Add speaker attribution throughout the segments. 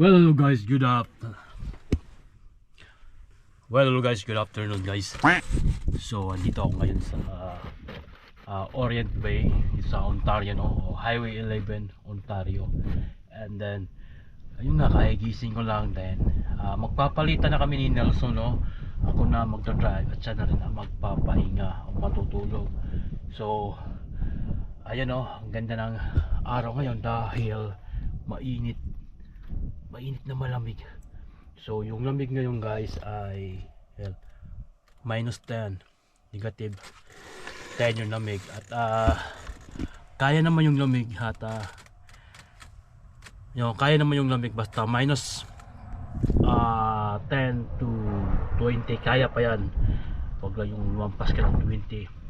Speaker 1: Well, hello guys, good afternoon. Well, hello guys, good afternoon guys. So, andito ako ngayon sa uh, Orient Bay sa Ontario, no? Highway 11, Ontario. And then, ayun nga, kahigising ko lang din. Uh, magpapalitan na kami ni Nelson, no? Ako na magdadrive at siya na rin ang magpapahinga o matutulog. So, ayan no, ang ganda ng araw ngayon dahil mainit mainit na malamig. So yung lamig ngayon guys ay well, minus 10 negative 10 yung lamig. At ah, kaya naman yung lamig at uh, yung, kaya naman yung lamig. Basta minus ah, 10 to 20 kaya pa yan. Wag lang yung lumampas ka ng 20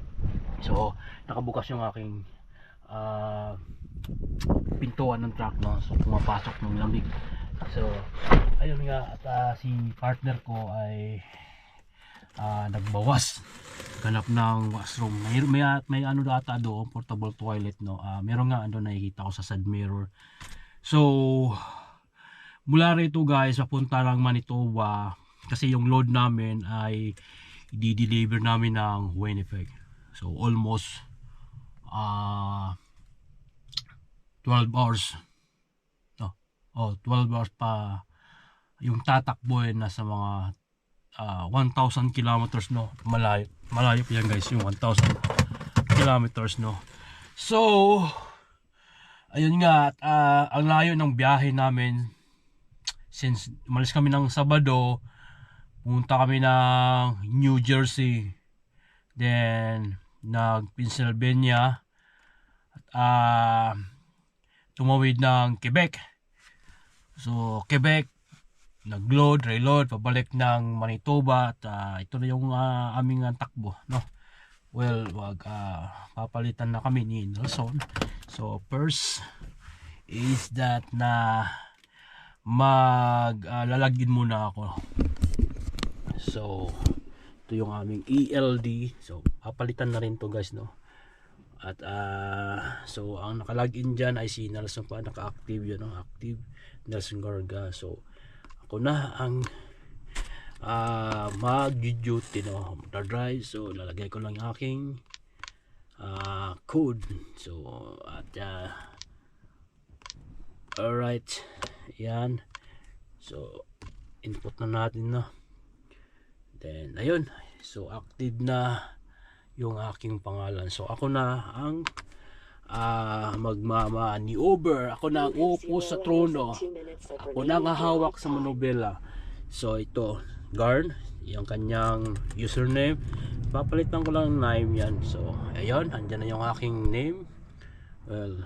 Speaker 1: so nakabukas yung aking ah, pintuan ng truck no? So pumapasok ng lamig so ayun nga at ah, si partner ko ay ah, nagbawas. Ganap ng washroom. May, may, may ano data doon portable toilet no? Ah, meron nga ano nakikita ko sa side mirror. So mula rito guys papunta lang Manitoba kasi yung load namin ay i-deliver namin ng Winnipeg. So almost ah 12 hours oh 12 hours pa yung tatakbo ay nasa mga ah, 1,000 kilometers no malayo malayo pa yan guys yung 1,000 kilometers no so ayun nga at, ah, ang layo ng biyahe namin since umalis kami ng Sabado pumunta kami ng New Jersey then nag Pennsylvania at ah tumawid ng Quebec. So, Quebec, nagload, reload, pabalik ng Manitoba at ah, ito na yung ah, aming ah, takbo, no? Well, wag ah, papalitan na kami ni Nelson. So, first is that na mag ah, lalagyan muna ako. So, ito yung aming ELD. So, papalitan na rin to guys, no? At ah, so ang nakalagin diyan ay si Nelson pa naka-active 'yun, no? active Nelson Garga. So ako na ang ah mag-duty no, drive So lalagay ko lang aking ah, code. So at ah, alright. Yan. So input na natin no. Then ayun. So active na yung aking pangalan. So ako na ang ah magmama ni Uber. Ako na ang uupo sa trono. Ako na ang hahawak sa manobela. So ito, Garn, yung kanyang username. Papalitan ko lang ng name yan. So ayun, andyan na yung aking name. Well,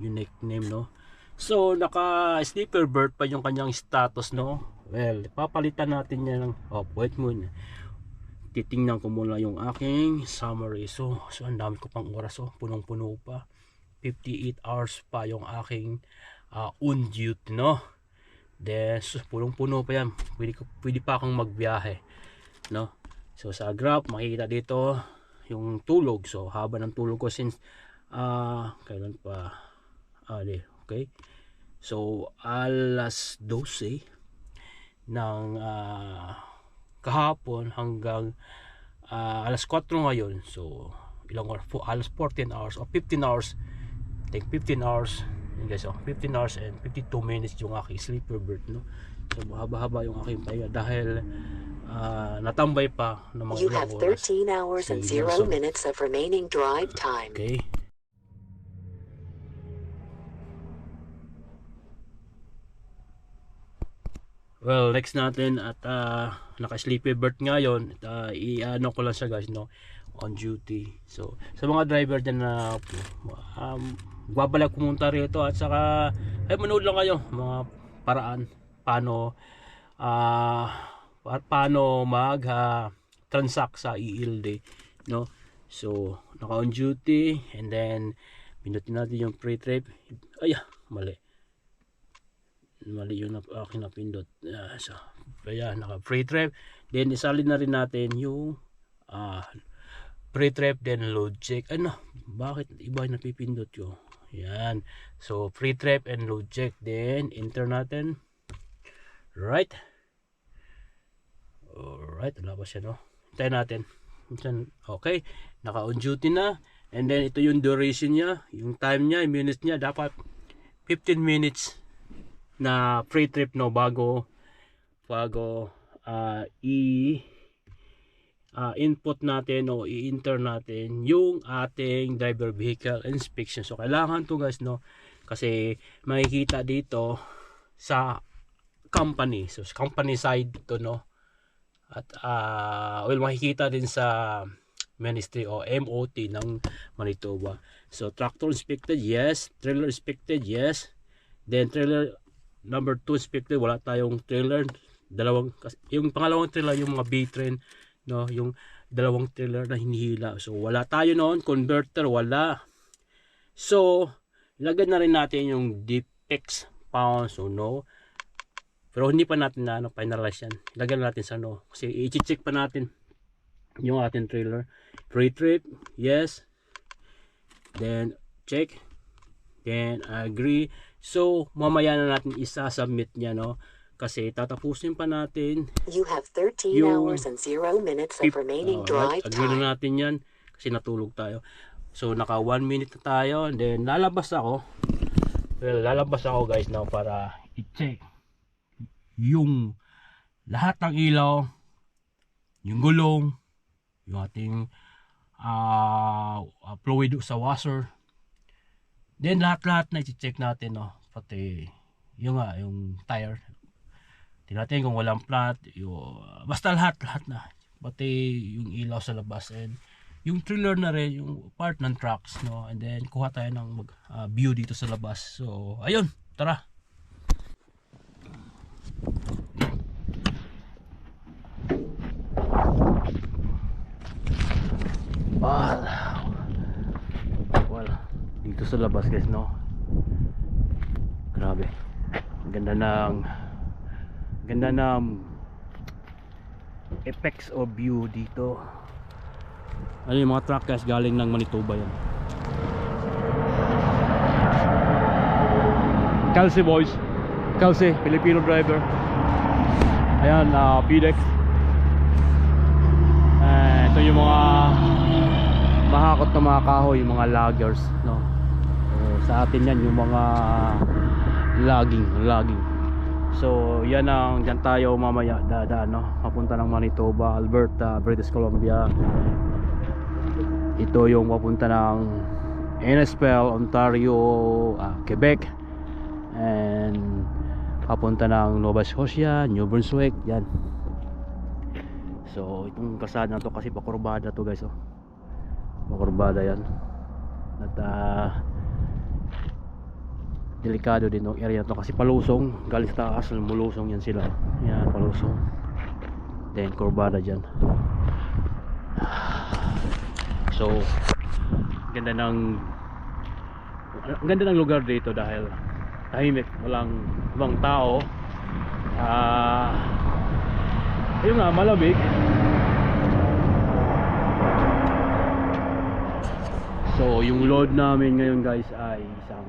Speaker 1: unique name no. So naka sleeper bird pa yung kanyang status no. Well, papalitan natin yan ng oh, wait muna titingnan ko muna yung aking summary. So, so ang dami ko pang oras oh, punong puno pa. 58 hours pa yung aking uh, on duty no? Then so, punong puno pa yan. Pwede, ko, pwede pa akong magbiyahe no? So sa graph makikita dito yung tulog. So haba ng tulog ko since uh, kailan pa? Ali okay? So alas 12 ng uh, kahapon hanggang uh, alas 4 ngayon so ilang oras po alas 14 hours o 15 hours take 15 hours yun guys oh 15 hours and 52 minutes yung aking sleeper bird no so mahaba-haba yung aking pahinga dahil uh, natambay pa ng mga
Speaker 2: You have
Speaker 1: oras
Speaker 2: 13 hours and
Speaker 1: Si
Speaker 2: 0
Speaker 1: Nelson.
Speaker 2: minutes of remaining drive time.
Speaker 1: Okay. Well, next natin at uh, naka-sleepy bird ngayon. Uh, i-ano ko lang siya guys, no? On duty. So, sa mga driver dyan na um, babalik pumunta rito at saka ay manood lang kayo mga paraan paano ah pa- paano mag ah, transact sa ELD no so naka on duty and then pinutin natin yung pre-trip ay ah, mali mali yung nap- aking napindot. Ah, so kaya naka pre-trip then isalin na rin natin yung ah pre-trip then load check. Ano? Bakit iba yung napipindot ko? Yan. So pre-trip and load check. Then enter natin. Right. Alright, wala pa siya no. Hintayin natin. Okay, naka on duty na. And then ito yung duration niya, yung time niya, minutes niya, dapat 15 minutes na free trip no bago bago ah, i ah, input natin o i-enter natin yung ating driver vehicle inspection. So kailangan to guys no kasi makikita dito sa company. So company side to no. At ah well makikita din sa ministry o MOT ng Manitoba. So tractor inspected, yes. Trailer inspected, yes. Then trailer number 2 inspected, wala tayong trailer. Dalawang yung pangalawang trailer yung mga B-train, no, yung dalawang trailer na hinihila. So wala tayo noon, converter wala. So ilagay na rin natin yung Depex pounds so no. Pero hindi pa natin na ano, finalize yan. Ilagay na natin sa no. Kasi i-check pa natin yung ating trailer. Free trip, yes. Then, check. Then, agree. So, mamaya na natin isa-submit niya, no? Kasi tatapusin pa natin.
Speaker 2: You have 13
Speaker 1: Yung
Speaker 2: hours and 0 minutes of remaining drive
Speaker 1: agree na
Speaker 2: time.
Speaker 1: natin yan. Kasi natulog tayo. So, naka 1 minute na tayo. And then, lalabas ako. Well, lalabas ako guys now para i-check yung lahat ng ilaw, yung gulong, yung ating ah ah, fluid sa washer. Then lahat-lahat na i-check natin no, pati yung nga yung tire. Tingnan natin kung walang flat, yung, basta lahat lahat na. Pati yung ilaw sa labas and yung trailer na rin, yung part ng trucks, no? And then, kuha tayo ng mag, ah, view dito sa labas. So, ayun, tara. Well, dito sa labas guys, no? Grabe. Ang ganda ng ganda ng effects of view dito. Ano yung mga truck guys galing ng Manitoba yan. Kelsey boys. Kelsey, Filipino driver. Ayan, uh, FedEx. Eh, ito yung mga mahakot na mga kahoy, yung mga loggers, no. Sa atin yan yung mga logging, logging. So, yan ang dyan tayo mamaya dadaan, no. Papunta ng Manitoba, Alberta, British Columbia. Ito yung papunta ng Ennispel, Ontario, ah, Quebec. And papunta ng Nova Scotia, New Brunswick, yan. So, itong kasada na to kasi pakurbada to guys, oh. Pakurbada yan. At ah, delikado din ng area to kasi palusong, galing sa taas, mulusong yan sila. Yan, palusong. Then, kurbada dyan. So, ganda ng ang ganda ng lugar dito dahil tahimik, walang ibang tao. Ah, ayun nga, malamig. So, yung load namin ngayon guys ay isang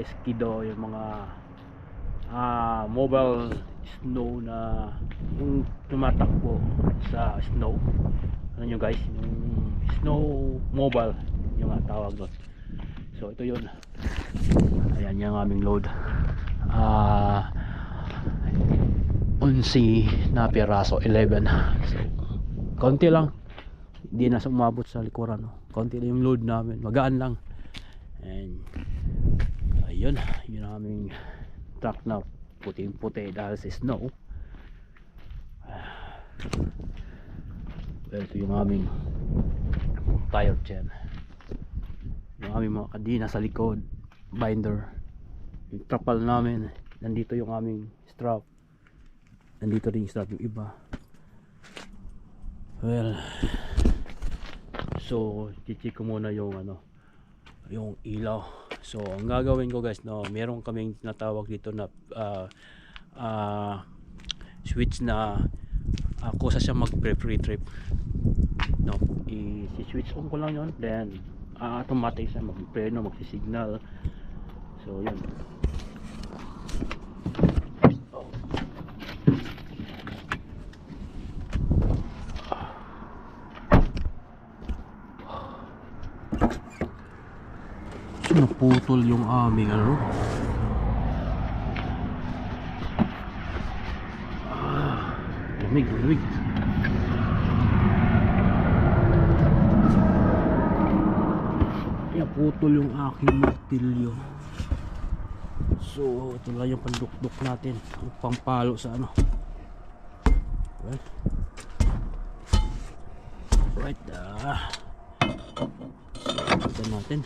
Speaker 1: Eskido, yung mga ah, mobile snow na yung tumatakbo sa snow. Ano nyo guys, yung snow mobile yung tawag doon. So, ito yun. Ayan yung aming load. Ah, 11 na piraso, 11. So, konti lang. Hindi na sumabot sa likuran. No? Konti lang yung load namin. Magaan lang. And, ayun. Yun ang aming truck na puting-puti dahil sa snow. Well, ito yung aming tire chain. Yung aming mga kadina sa likod. Binder. Yung trapal namin. Nandito yung aming strap. Nandito rin yung strap yung iba. Well, so, chichik ko muna yung ano, yung ilaw. So, ang gagawin ko guys, no, meron kaming tinatawag dito na ah, ah, switch na uh, kusa siya mag free trip. No, i-switch on ko lang yon then ah, automatic siya mag-preno, magsi-signal. So, yun. Naputol yung aming ano. Ah, lamig, lamig. Naputol yung aking martilyo. So, ito lang yung pandukduk natin. Ang pampalo sa ano. Well, right, ah. Ito natin.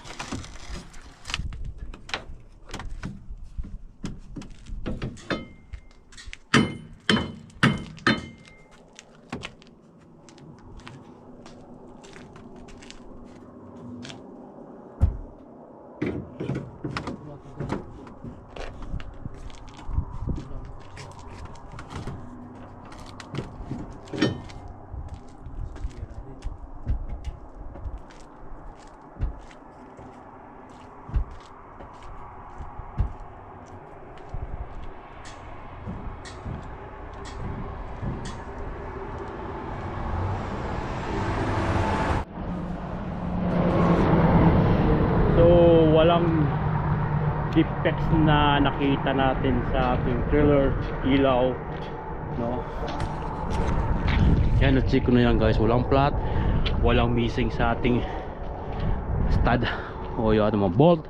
Speaker 1: So, walang defects na nakita natin sa ating trailer, ilaw, no? Yan, na-check ko na yan guys. Walang flat, walang missing sa ating stud o yung ating mga bolt.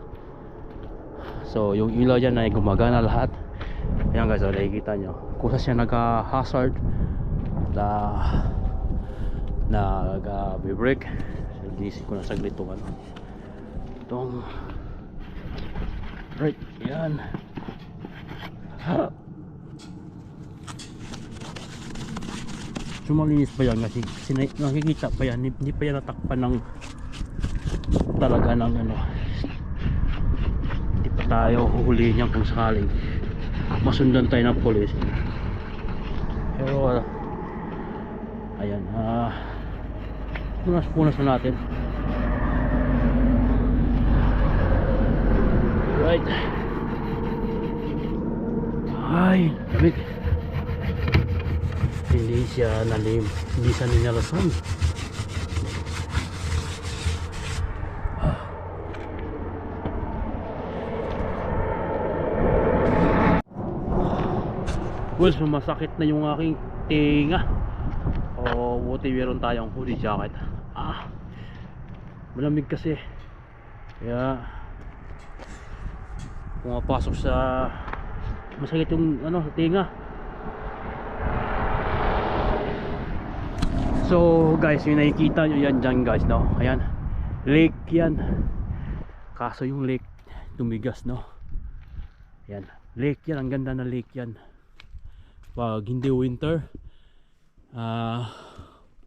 Speaker 1: So, yung ilaw dyan ay gumagana lahat. Ayan guys, oh, nakikita nyo. Kung saan siya nag-hazard na nag-break. So, gising ko na saglit itong ano itong right. Yan. Ha? So malinis pa yan. Kasi sinay, nakikita pa yan. Hindi, pa yan natakpan ng talaga ng ano. Hindi pa tayo huhulihin yan kung sakaling masundan tayo ng polis. Pero uh, ayan ah punas punas na natin Right. Ay, lamig. Hindi siya nalim. Hindi siya ninalasan. Well, sumasakit na yung aking tinga. O, buti meron tayong hoodie jacket. Ah, malamig kasi. Kaya, pumapasok sa masakit yung ano sa tinga. So guys yung nakikita nyo yan dyan guys no? Ayan. Lake yan. Kaso yung lake tumigas no? Ayan. Lake yan. Ang ganda na lake yan. Pag hindi winter ah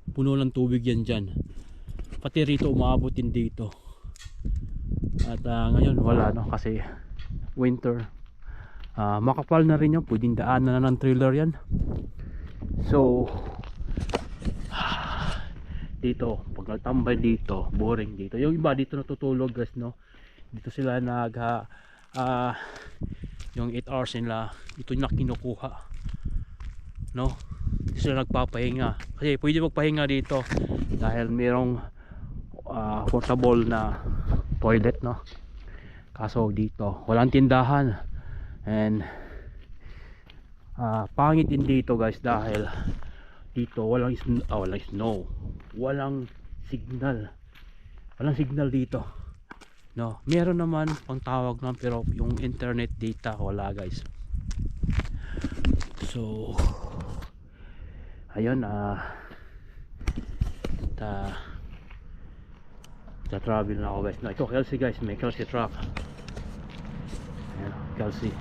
Speaker 1: puno ng tubig yan dyan. Pati rito umabot din dito. At ah, ngayon wala no? Kasi winter. Ah, makapal na rin yan pwedeng daanan na ng trailer yan. So dito pag nagtambay dito boring dito. Yung iba dito natutulog guys no? Dito sila nag ah, yung 8 hours nila ito na kinukuha no? Dito sila nagpapahinga. Kasi pwede magpahinga dito dahil merong ah, portable na toilet no kaso dito walang tindahan. And ah, pangit din dito guys dahil dito walang sn- ah, walang snow. Walang signal. Walang signal dito. No meron naman pang tawag lang pero yung internet data wala guys. So ayun ah ta ta travel na ako guys. No ito Kelsey guys. May Kelsey truck Kelsey.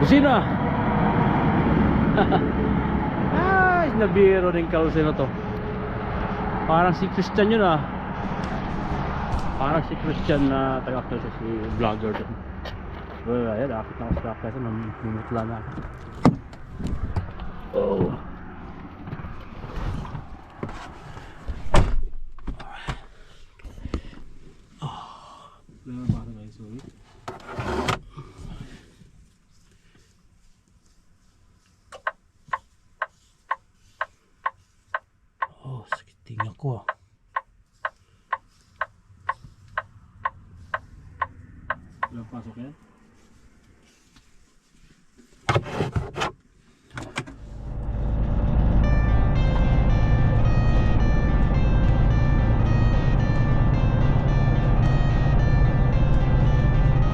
Speaker 1: Busina! Ay, nabiro din Kelsey na to. Parang si Christian yun ah. Parang si Christian na taga Kelsey si vlogger dun. Well ayan akit na ako sa Kelsey namumutla na ako. Oh
Speaker 3: I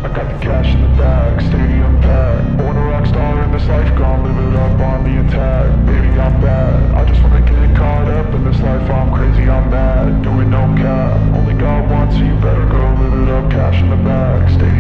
Speaker 3: got the cash in the bag, stadium packed. Born a in this life, live it up on the attack. Baby, I'm bad. I just wanna get caught up in this life. I'm crazy, I'm mad. No cap. Only God wants you, better go live it up. Cash in the bag, stadium